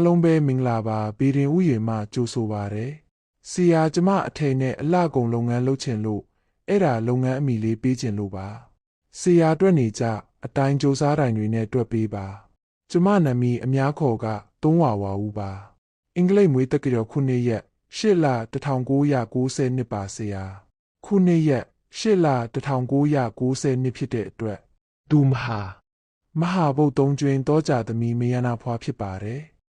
အားလုံးပဲမင်္ဂလာပါဘေရင်ဥယျာဉ်မှကြိုဆိုပါရယ်ဆရာကျမအထည်နဲ့အလှကုန်လုပ်ငန်းလုပ်ချင်လို့အဲ့ဒါလုပ်ငန်းအမိလေးပေးချင်လို့ပါဆရာအတွက်နေကြအတိုင်းကြိုးစားတိုင်းတွေနဲ့တွက်ပေးပါကျမနာမည်အများခေါ်ကသုံးဝါဝါဦးပါအင်္ဂလိပ်မွေးတက္ကသိုလ်ခုနှစ်ရက်ရှစ်လ1990နှစ်ပါဆရာခုနှစ်ရက်ရှစ်လ1990နှစ်ဖြစ်တဲ့အတွက်ဒူမဟာမဟာဗုဒ္ဓသုံးကျွင်းတောကြသမီးမယနာဖွာဖြစ်ပါတယ်။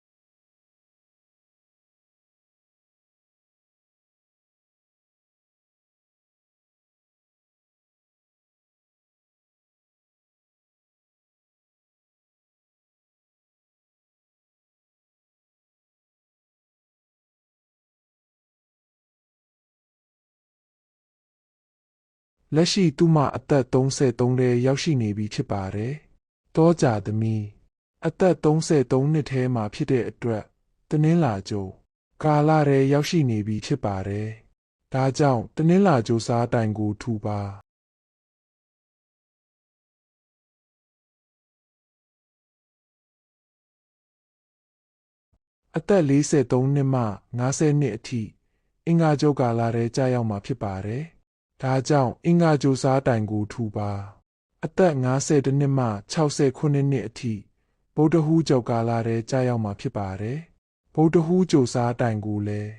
လက်ရှိသူမအသက်33ထဲရောက်ရှိနေပြီဖြစ်ပါတယ်။တောကြသမီးအသက်33နှစ်ထဲမှာဖြစ်တဲ့အတွက်တနင်္လာကြိုကာလထဲရောက်ရှိနေပြီဖြစ်ပါတယ်။ဒါကြောင့်တနင်္လာကြိုစားတိုင်ကိုထူပါအသက်43နှစ်မှ50နှစ်အထိအင်္ဂါကျုပ်ကာလထဲကြာရောက်မှာဖြစ်ပါတယ်။ ဒါကြောင့်အင်္ဂါကြိုစားတိုင်ကိုထူပါအသက်50နှစ်မှ69နှစ်အထိဗုဒ္ဓဟူးကြောက်ကာလထဲကြာရောက်မှာဖြစ်ပါတယ်ဗုဒ္ဓဟူးကြိုစားတိုင်ကိုလည်း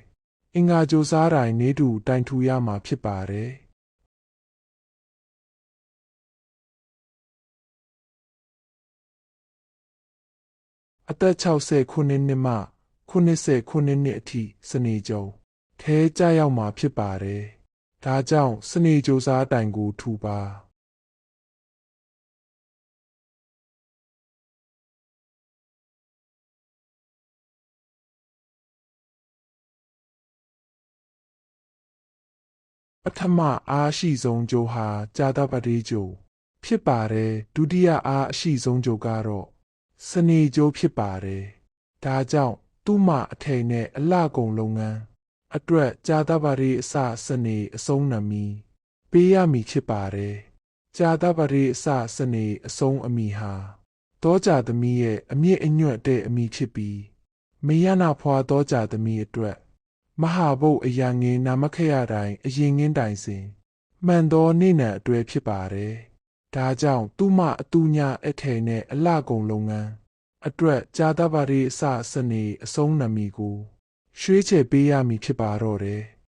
အင်္ဂါကြိုစားတိုင်နေတူတိုင်ထူရမှာဖြစ်ပါတယ်အသက်60နှစ်မှ89နှစ်အထိစနေကြုံထဲကြာရောက်မှာဖြစ်ပါတယ်။ ဒါကြောင့်စနေကြိုစားတိုင်ကိုထူပါပထမအားအရှိဆုံးဂျိုဟာဂျာတပတိဂျိုဖြစ်ပါတယ်ဒုတိယအားအရှိဆုံးဂျိုကတော့စနေဂျိုဖြစ်ပါတယ်ဒါကြောင့်သူ့မအထိန်နဲ့အလှကုန်လုပ်ငန်း အတွက်ဂျာတပတိအစစနေအဆုံးနမီပေးရမည်ဖြစ်ပါတယ်ဂျာတပတိအစစနေအဆုံးအမိဟာတောကြသမီးရဲ့အမြင့်အညွတ်တဲ့အမိဖြစ်ပြီးမယနာဖွာတောကြသမီးအတွက်မဟာဘုတ်အရာငင်းနာမခရတိုင်းအရင်ငင်းတိုင်စဉ်မှန်သောနေနံအတွဲဖြစ်ပါတယ်။ဒါကြောင့်သူမအတူညာအထဲနဲ့အလှကုန်လုပ်ငန်းအတွက်ဂျာတပါရီအစစနေအဆုံးနမီကို ရွှေးချယ်ပေးရမည်ဖြစ်ပါတော့တယ်။